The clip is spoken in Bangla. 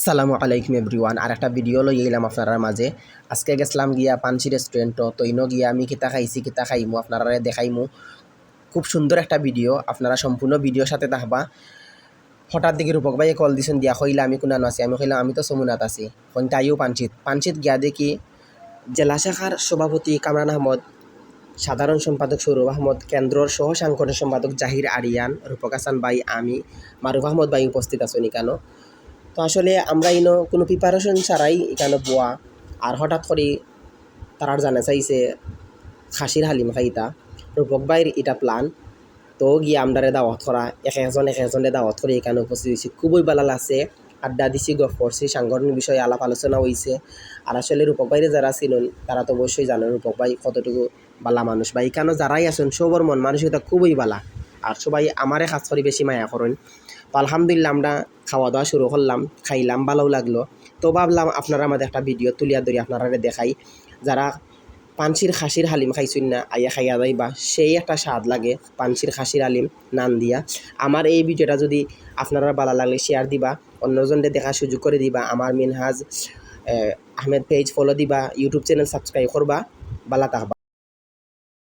আসসালামু আলাইকুম এভরিওয়ান আর একটা ভিডিও লই গেলাম আপনার মাঝে। আজকে গেছিলাম গিয়া পানসি রেস্টুরেন্টও তো ইনো গিয়া আমি কিতা খাইছি, কিতা খাইমু আপনারা দেখাইমু। খুব সুন্দর একটা ভিডিও আপনারা সম্পূর্ণ ভিডিওর সাথে থাকবা। হঠাৎ দেখি রূপক ভাইয়ে কল দিছেন, দিয়া কইলা, আমি কোনানো আছি? আমি কইলাম, আমি তো সমুনাত আছি কোন তাইও পানচিত পানচিত গিয়া দেখি জেলা শাখার সভাপতি কামরান আহমদ, সাধারণ সম্পাদক সৌরভ আহমদ, কেন্দ্রর সহ সাংগঠনিক সম্পাদক জাহির আরিয়ান, রূপক হাসান ভাই, আমি, মারুফ আহমদ ভাই উপস্থিত আছেন এখানো তো আসলে আমরা ইনো কোনো প্রিপারেশন ছাড়াই এখানে বোয়া আর হঠাৎ করে তারার জানা চাইছে খাসির হালিম খাইতা রূপক ভাইয়ের এটা প্ল্যান তো গিয়ে আমরারে দাওয়াত করা, এক একজন এক একজনে দাওয়াত করে এখানে উপস্থিত হয়েছি। খুবই ভালো লাগছে, আড্ডা দিছি গফ করছি, সাংগঠনিক বিষয়ে আলাপ আলোচনা হয়েছে আর আসলে রূপক ভাইরে যারা ছিলেন তারা তো অবশ্যই জানেন রূপক ভাই কতটুকু বালা মানুষ। বা এখানে যারাই আছেন, সবর মন মানসিকতা খুবই বালা। আর সবাই আমারে কাজ করে বেশি মায়া করেন। তো আলহামদুলিল্লাহ আমরা খাওয়া দাওয়া শুরু করলাম, খাইলাম ভালো লাগল। তো ভাবলাম আপনারা আমাদের একটা ভিডিও তুলিয়া ধরি আপনারা দেখাই। যারা পানসির খাসির হালিম খাইছুন না আইয়া খাইয়া যাইবা, সেই একটা স্বাদ লাগে পানসির খাসির হালিম, নান দিয়া। আমার এই ভিডিওটা যদি আপনারা ভালো লাগলে শেয়ার দিবা অন্যজনদের দেখার সুযোগ করে দিবা, আমার মিনহাজ আহমেদ পেজ ফলো দিবা ইউটিউব চ্যানেল সাবস্ক্রাইব করবা, ভালো থাকবা।